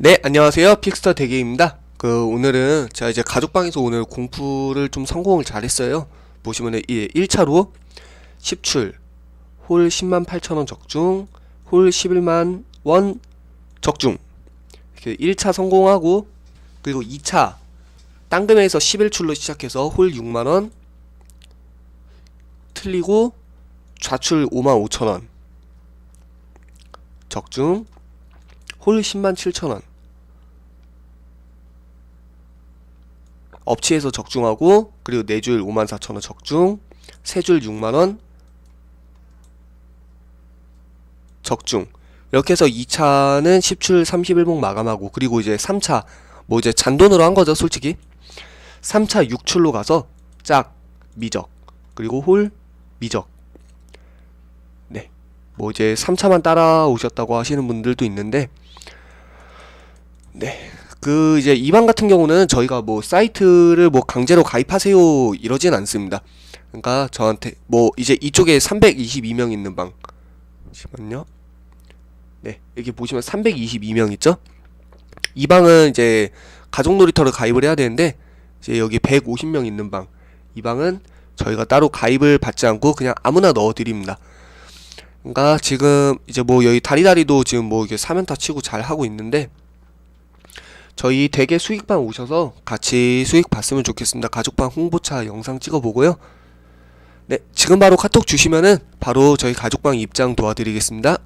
네, 안녕하세요. 픽스터 대게입니다. 그 오늘은 제가 이제 가족방에서 오늘 공풀을 좀 성공을 잘했어요. 보시면은 이 1차로 10출 홀 10만 8천 원 적중, 홀 11만 원 적중. 이렇게 1차 성공하고 그리고 2차 땅금에서 11출로 시작해서 홀 6만 원 틀리고 좌출 5만 5천 원 적중 홀 10만 7천 원 업치에서 적중하고 그리고 네줄 5만 4천 원 적중 세줄 6만 원 적중. 이렇게 해서 2차는 10출 31봉 마감하고 그리고 이제 3차 뭐 이제 잔돈으로 한 거죠 솔직히? 3차 6출로 가서 짝 미적 그리고 홀 미적. 네. 뭐 이제 3차만 따라오셨다고 하시는 분들도 있는데 네. 그 이제 이방 같은 경우는 저희가 뭐 사이트를 뭐 강제로 가입하세요 이러진 않습니다. 그러니까 저한테 뭐 이제 이쪽에 322명 있는 방 잠시만요. 네. 여기 보시면 322명 있죠? 이 방은 이제 가족 놀이터를 가입을 해야 되는데 이제 여기 150명 있는 방. 이 방은 저희가 따로 가입을 받지 않고 그냥 아무나 넣어 드립니다. 그러니까 지금 이제 뭐 여기 다리다리도 지금 뭐 이게 사면타 치고 잘 하고 있는데 저희 대게 수익방 오셔서 같이 수익 봤으면 좋겠습니다. 가족방 홍보차 영상 찍어보고요. 네, 지금 바로 카톡 주시면은 바로 저희 가족방 입장 도와드리겠습니다.